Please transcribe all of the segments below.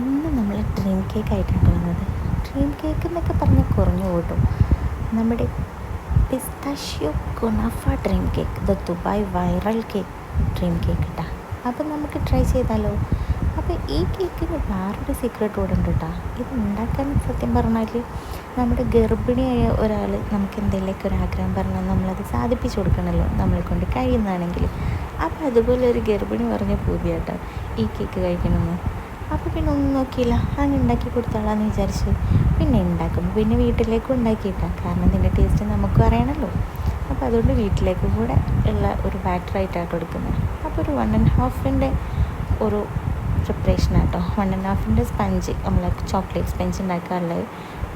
ഇന്ന് നമ്മൾ dream cake ആയിട്ടാണ് വന്നത് ഡ്രീം കേക്ക് എന്നൊക്കെ പറഞ്ഞ് കുറഞ്ഞു കൂട്ടും നമ്മുടെ pistachio kunafa dream cake the Dubai viral cake dream cake കേട്ടാ അപ്പം നമുക്ക് ട്രൈ ചെയ്താലോ? അപ്പോൾ ഈ കേക്കിന് വേറൊരു സീക്രട്ട് കൂടെ ഉണ്ട് കേട്ടോ ഇത് ഉണ്ടാക്കാൻ സത്യം പറഞ്ഞാൽ നമ്മുടെ ഗർഭിണിയായ ഒരാൾ നമുക്ക് എന്തെങ്കിലുമൊക്കെ ഒരു ആഗ്രഹം പറഞ്ഞാൽ നമ്മളത് സാധിപ്പിച്ചു കൊടുക്കണമല്ലോ നമ്മളെ കൊണ്ട് കഴിയുന്നതാണെങ്കിൽ. അപ്പോൾ അതുപോലെ ഒരു ഗർഭിണി പറഞ്ഞ പൂതിയാട്ടോ ഈ കേക്ക് കഴിക്കണമെന്ന്. അപ്പോൾ പിന്നെ ഒന്നും നോക്കിയില്ല. അങ്ങ് ഉണ്ടാക്കി കൊടുത്തോളാന്ന് വിചാരിച്ചു പിന്നെ ഉണ്ടാക്കുമ്പോൾ പിന്നെ വീട്ടിലേക്കും ഉണ്ടാക്കിയിട്ടാണ് കാരണം ഇതിന്റെ ടേസ്റ്റ് നമുക്കും അറിയണമല്ലോ അപ്പോൾ അതുകൊണ്ട് വീട്ടിലേക്ക് കൂടെ ഉള്ള ഒരു ബാറ്ററായിട്ടാണ് കൊടുക്കുന്നത് അപ്പോൾ ഒരു വൺ ആൻഡ് ഹാഫിന്റെ ഒരു പ്രിപ്പറേഷൻ ആട്ടോ. വൺ ആൻഡ് ഹാഫിന്റെ സ്പഞ്ച് നമ്മൾ ചോക്ലേറ്റ് സ്പഞ്ച് ഉണ്ടാക്കാറുള്ളത്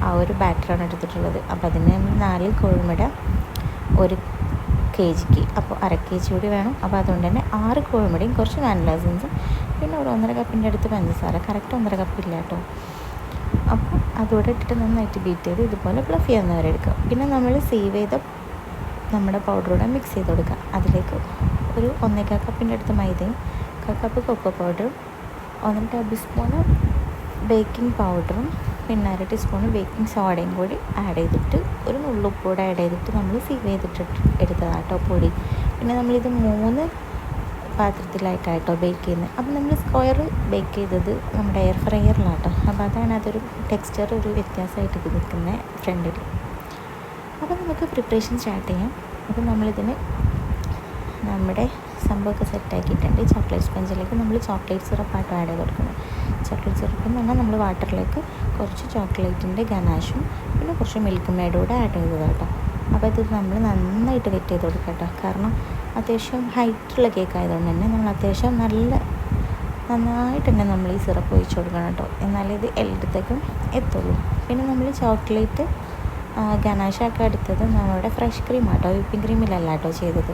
ആ ഒരു ബാറ്ററാണ് എടുത്തിട്ടുള്ളത്. അപ്പോൾ അതിന് നമ്മൾ നാല് കോഴിമുട ഒരു കെ ജിക്ക് അപ്പോൾ അര കെ ജി കൂടി വേണം. അപ്പോൾ അതുകൊണ്ട് തന്നെ ആറ് കോഴിമുടയും കുറച്ച് വാനില പിന്നെ ഒരു ഒന്നര കപ്പിന്റെ അടുത്ത് പഞ്ചസാര. കറക്റ്റ് ഒന്നര കപ്പില്ല കേട്ടോ. അപ്പോൾ അതുകൂടെ ഇട്ടിട്ട് നന്നായിട്ട് ബീറ്റ് ചെയ്ത് ഇതുപോലെ ഫ്ലഫ് ചെയ്യുന്നവരെ എടുക്കാം. പിന്നെ നമ്മൾ സേവ് ചെയ്ത നമ്മുടെ പൗഡറൂടെ മിക്സ് ചെയ്ത് കൊടുക്കുക. അതിലേക്ക് ഒരു ഒന്നേക്കാ കപ്പിന്റെ അടുത്ത് മൈദയും കാൽ കപ്പ് കൊക്കോ പൗഡറും ഒന്നര ടേബിൾ സ്പൂണ് ബേക്കിംഗ് പൗഡറും പിന്നെ അര ടീസ്പൂൺ ബേക്കിംഗ് സോഡയും കൂടി ആഡ് ചെയ്തിട്ട് ഒരു നുള്ളുപ്പ് കൂടെ ആഡ് ചെയ്തിട്ട് നമ്മൾ സീവ് ചെയ്തിട്ട് എടുത്തതാട്ടോ പൊടി. പിന്നെ നമ്മളിത് മൂന്ന് പാത്രത്തിലായിട്ടാട്ടോ ബേക്ക് ചെയ്യുന്നത്. അപ്പോൾ നമ്മൾ സ്ക്വയർ ബേക്ക് ചെയ്തത് നമ്മുടെ എയർ ഫ്രയറിലാട്ടോ അപ്പോൾ അതാണ് അതൊരു ടെക്സ്ചർ ഒരു വ്യത്യാസമായിട്ട് നിൽക്കുന്നത് ഫ്രണ്ടിൽ അപ്പോൾ നമുക്ക് പ്രിപ്പറേഷൻ സ്റ്റാർട്ട് ചെയ്യാം. അപ്പോൾ നമ്മളിതിന് നമ്മുടെ സംഭവമൊക്കെ സെറ്റാക്കിയിട്ടുണ്ട് ചോക്ലേറ്റ് സ്പഞ്ചിലേക്ക് നമ്മൾ ചോക്ലേറ്റ് സിറപ്പായിട്ട് ആഡ് ചെയ്ത് കൊടുക്കുന്നത്. ചോക്ലേറ്റ് സിറപ്പ് എന്ന് പറഞ്ഞാൽ നമ്മൾ വാട്ടറിലേക്ക് കുറച്ച് ചോക്ലേറ്റിന്റെ ഗനാഷും പിന്നെ കുറച്ച് മിൽക്ക് മേഡും കൂടെ ആഡ് ചെയ്തത് കേട്ടോ അപ്പോൾ ഇത് നമ്മൾ നന്നായിട്ട് വെറ്റ് ചെയ്ത് കൊടുക്കുക കേട്ടോ കാരണം അത്യാവശ്യം ഹൈറ്റുള്ള കേക്ക് ആയതുകൊണ്ട് തന്നെ നമ്മൾ അത്യാവശ്യം നല്ല നന്നായിട്ട് തന്നെ നമ്മൾ ഈ സിറപ്പ് ഒഴിച്ച് കൊടുക്കണം കേട്ടോ എന്നാലേ ഇത് എല്ലായിടത്തേക്കും എത്തുള്ളൂ. പിന്നെ നമ്മൾ ചോക്ലേറ്റ് ഗനാഷൊക്കെ എടുത്തത് നമ്മുടെ ഫ്രഷ് ക്രീം ആട്ടോ. വിപ്പിംഗ് ക്രീമിലല്ല കേട്ടോ ചെയ്തത്.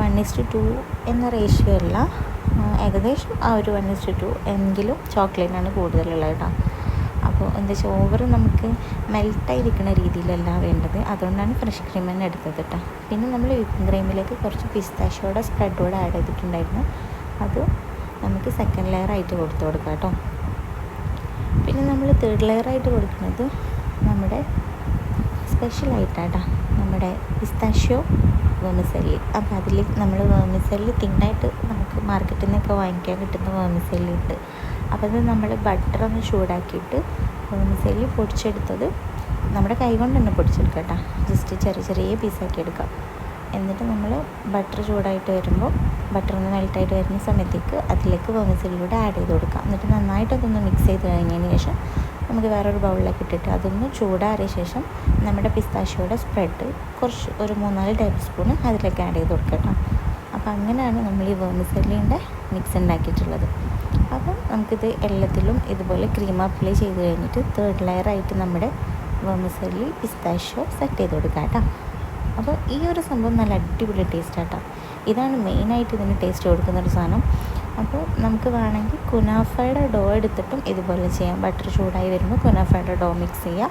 വൺ ഇസ്റ്റ് ടു എന്ന റേഷ്യോ അല്ല ഏകദേശം ആ ഒരു വൺ ഇസ്റ്റ് ടു എങ്കിലും ചോക്ലേറ്റാണ് കൂടുതലുള്ളത് കേട്ടോ അപ്പോൾ എന്താ വെച്ചാൽ ഓവർ നമുക്ക് മെൽട്ടായിരിക്കുന്ന രീതിയിലല്ല വേണ്ടത്. അതുകൊണ്ടാണ് ഫ്രഷ് ക്രീം തന്നെ എടുത്തത് കേട്ടോ പിന്നെ നമ്മൾ വിപ്പിംഗ് ക്രീമിലേക്ക് കുറച്ച് പിസ്താഷോടെ സ്പ്രെഡ് കൂടെ ആഡ് ചെയ്തിട്ടുണ്ടായിരുന്നു. അത് നമുക്ക് സെക്കൻഡ് ലെയർ ആയിട്ട് കൊടുത്തു കൊടുക്കാം കേട്ടോ പിന്നെ നമ്മൾ തേർഡ് ലെയർ ആയിട്ട് കൊടുക്കുന്നത് നമ്മുടെ സ്പെഷ്യലായിട്ടാട്ടാ നമ്മുടെ പിസ്താഷ്യോ വേമിസെല്ലി അപ്പോൾ അതിൽ നമ്മൾ വേമിസെല്ലി തിന്നായിട്ട് നമുക്ക് മാർക്കറ്റിൽ നിന്നൊക്കെ വാങ്ങിക്കാൻ കിട്ടുന്ന വേമിസെല്ലി ഉണ്ട്. അപ്പോൾ അത് നമ്മൾ ബട്ടർ ഒന്ന് ചൂടാക്കിയിട്ട് വേമിസെല്ലി പൊടിച്ചെടുത്തത് നമ്മുടെ കൈ കൊണ്ട് തന്നെ പൊടിച്ചെടുക്കുക കേട്ടോ ജസ്റ്റ് ചെറിയ ചെറിയ പീസാക്കി എടുക്കാം. എന്നിട്ട് നമ്മൾ ബട്ടർ ചൂടായിട്ട് വരുമ്പോൾ ബട്ടർ ഒന്ന് മെൽട്ടായിട്ട് വരുന്ന സമയത്തേക്ക് അതിലേക്ക് വേമിസെല്ലിലൂടെ ആഡ് ചെയ്ത് കൊടുക്കാം. എന്നിട്ട് നന്നായിട്ട് അതൊന്ന് മിക്സ് ചെയ്ത് കഴിഞ്ഞതിന് ശേഷം നമുക്ക് വേറൊരു ബൗളിലേക്ക് ഇട്ടിട്ട് അതൊന്ന് ചൂടാറിയ ശേഷം നമ്മുടെ പിസ്താശയുടെ സ്പ്രെഡ് കുറച്ച് ഒരു മൂന്നാൽ ടേബിൾ സ്പൂൺ അതിലേക്ക് ആഡ് ചെയ്ത് കൊടുക്കാം കേട്ടോ അപ്പോൾ അങ്ങനെയാണ് നമ്മൾ ഈ വേമിസെല്ലിന്റെ മിക്സ് ഉണ്ടാക്കിയിട്ടുള്ളത്. അപ്പം നമുക്കിത് എല്ലാത്തിലും ഇതുപോലെ ക്രീം അപ്ലൈ ചെയ്ത് കഴിഞ്ഞിട്ട് തേർഡ് ലെയർ ആയിട്ട് നമ്മുടെ വെമിസലി പിസ്താഷ്യോ സെറ്റ് ചെയ്ത് കൊടുക്കാം കേട്ടോ. അപ്പോൾ ഈ ഒരു സംഭവം നല്ല അടിപൊളി ടേസ്റ്റ് ആട്ടോ. ഇതാണ് മെയിനായിട്ട് ഇതിന് ടേസ്റ്റ് കൊടുക്കുന്ന ഒരു സാധനം. അപ്പോൾ നമുക്ക് വേണമെങ്കിൽ കുനാഫയുടെ ഡോ എടുത്തിട്ടും ഇതുപോലെ ചെയ്യാം. ബട്ടർ ചൂടായി വരുമ്പോൾ കുനാഫയുടെ ഡോ മിക്സ് ചെയ്യാം.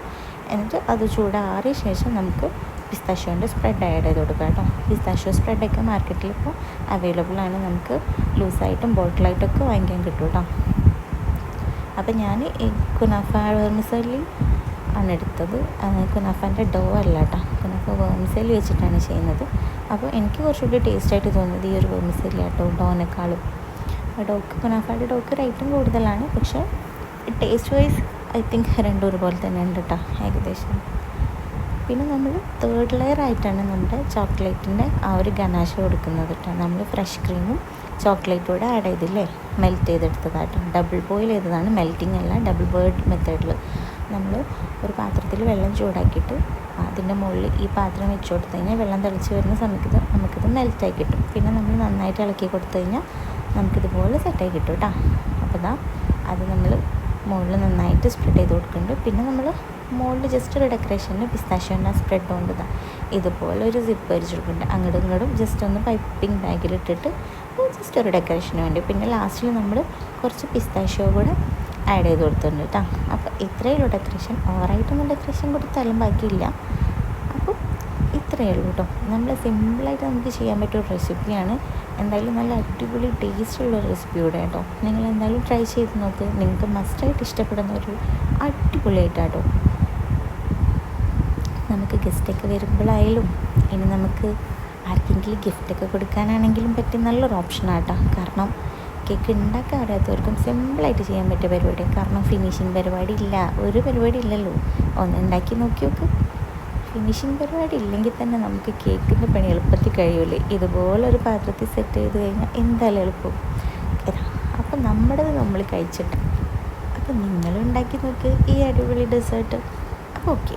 എന്നിട്ട് അത് ചൂടാറിയ ശേഷം നമുക്ക് പിസ്താഷ്യോന്റെ സ്പ്രെഡ് ആഡ് ചെയ്ത് കൊടുക്കുക കേട്ടോ. പിസ്താഷ്യോ സ്പ്രെഡൊക്കെ മാർക്കറ്റിൽ ഇപ്പോൾ അവൈലബിൾ ആണ്. നമുക്ക് ലൂസായിട്ടും ബോട്ടിലായിട്ടൊക്കെ വാങ്ങിക്കാൻ കിട്ടും കേട്ടോ. അപ്പോൾ ഞാൻ ഈ കുനാഫ വേർമിസലി ആണ് എടുത്തത്. കുനാഫാന്റെ ഡോ അല്ല കേട്ടോ. കുനാഫ വേർമിസലി വെച്ചിട്ടാണ് ചെയ്യുന്നത്. അപ്പോൾ എനിക്ക് കുറച്ചുകൂടി ടേസ്റ്റായിട്ട് തോന്നിയത് ഈ ഒരു വേർമിസലി കേട്ടോ ഡോനേക്കാളും ഡോക്ക് കുനാഫയുടെ ഡോക്ക് റേറ്റും കൂടുതലാണ്. പക്ഷേ ടേസ്റ്റ് വൈസ് ഐ തിങ്ക് രണ്ടും ഒരുപോലെ തന്നെ ഉണ്ട് കേട്ടോ ഏകദേശം. പിന്നെ നമ്മൾ തേർഡ് ലെയർ ആയിട്ടാണ് നമ്മുടെ ചോക്ലേറ്റിന്റെ ആ ഒരു ഗനാശ കൊടുക്കുന്നത് കേട്ടോ. നമ്മൾ ഫ്രഷ് ക്രീമും ചോക്ലേറ്റും കൂടെ ആഡ് ചെയ്തില്ലേ? മെൽറ്റ് ചെയ്തെടുത്തതാട്ടോ ഡബിൾ ബോയിൽ ചെയ്തതാണ്. മെൽറ്റിംഗ് അല്ല ഡബിൾ ബോയിൽ മെത്തേഡിൽ നമ്മൾ ഒരു പാത്രത്തിൽ വെള്ളം ചൂടാക്കിയിട്ട് അതിന്റെ മുകളിൽ ഈ പാത്രം വെച്ച് കൊടുത്തു കഴിഞ്ഞാൽ വെള്ളം തിളച്ച് വരുന്ന സമയത്ത് നമുക്കിത് മെൽറ്റായി കിട്ടും. പിന്നെ നമ്മൾ നന്നായിട്ട് ഇളക്കി കൊടുത്തു കഴിഞ്ഞാൽ നമുക്കിതുപോലെ സെറ്റായി കിട്ടും കേട്ടോ. അപ്പോൾ ഇതാ അത് നമ്മൾ മുകളിൽ നന്നായിട്ട് സ്പ്രെഡ് ചെയ്ത് കൊടുക്കുന്നുണ്ട്. പിന്നെ നമ്മൾ മുകളിൽ ജസ്റ്റ് ഒരു ഡെക്കറേഷന് പിസ്താഷ്യോന്റെ സ്പ്രെഡ് കൊണ്ട് ഇതാ ഇതുപോലെ ഒരു സിപ്പ് വരിച്ചു കൊടുക്കുന്നുണ്ട്. അങ്ങോട്ടും ഇങ്ങോട്ടും ജസ്റ്റ് ഒന്ന് പൈപ്പിംഗ് ബാഗിൽ ഇട്ടിട്ട് ജസ്റ്റ് ഒരു ഡെക്കറേഷന് വേണ്ടി. പിന്നെ ലാസ്റ്റിൽ നമ്മൾ കുറച്ച് പിസ്താഷ്യോ കൂടെ ആഡ് ചെയ്ത് കൊടുത്തിട്ടുണ്ട് കേട്ടോ അപ്പോൾ ഇത്രയേ ഉള്ളൂ ഡെക്കറേഷൻ ഓവറായിട്ടൊന്നും ഡെക്കറേഷൻ കൊടുത്താലും ബാക്കിയില്ല. ഇത്രയേ ഉള്ളൂ കേട്ടോ. നമ്മൾ സിമ്പിളായിട്ട് നമുക്ക് ചെയ്യാൻ പറ്റിയ ഒരു റെസിപ്പിയാണ് എന്തായാലും നല്ല അടിപൊളി ടേസ്റ്റുള്ള റെസിപ്പി കൂടെ കേട്ടോ നിങ്ങൾ എന്തായാലും ട്രൈ ചെയ്ത് നോക്ക്. നിങ്ങൾക്ക് മസ്റ്റായിട്ട് ഇഷ്ടപ്പെടുന്ന ഒരു അടിപൊളിയായിട്ടാട്ടോ. നമുക്ക് ഗസ്റ്റൊക്കെ വരുമ്പോഴായാലും ഇനി നമുക്ക് ആർക്കെങ്കിലും ഗിഫ്റ്റൊക്കെ കൊടുക്കാനാണെങ്കിലും പറ്റിയ നല്ലൊരു ഓപ്ഷനാണ് ഓപ്ഷനാട്ടോ കാരണം കേക്ക് ഉണ്ടാക്കാൻ അറിയാത്തവർക്കും സിമ്പിളായിട്ട് ചെയ്യാൻ പറ്റിയ പരിപാടിയാണ് കാരണം ഫിനിഷിങ് പരിപാടി ഇല്ല. ഒരു പരിപാടി ഇല്ലല്ലോ. ഒന്ന് ഉണ്ടാക്കി നോക്കി നോക്ക്. ഫിനിഷിങ് പരിപാടി ഇല്ലെങ്കിൽ തന്നെ നമുക്ക് കേക്കിന്റെ പണി എളുപ്പത്തിൽ കഴിയൂലേ. ഇതുപോലെ ഒരു പാത്രത്തിൽ സെറ്റ് ചെയ്ത് കഴിഞ്ഞാൽ എന്തായാലും എളുപ്പം. അപ്പം നമ്മുടേത് നമ്മൾ കഴിച്ചിട്ട്. അപ്പം നിങ്ങളുണ്ടാക്കി നോക്ക് ഈ അടിപൊളി ഡെസേർട്ട് അപ്പോൾ ഓക്കെ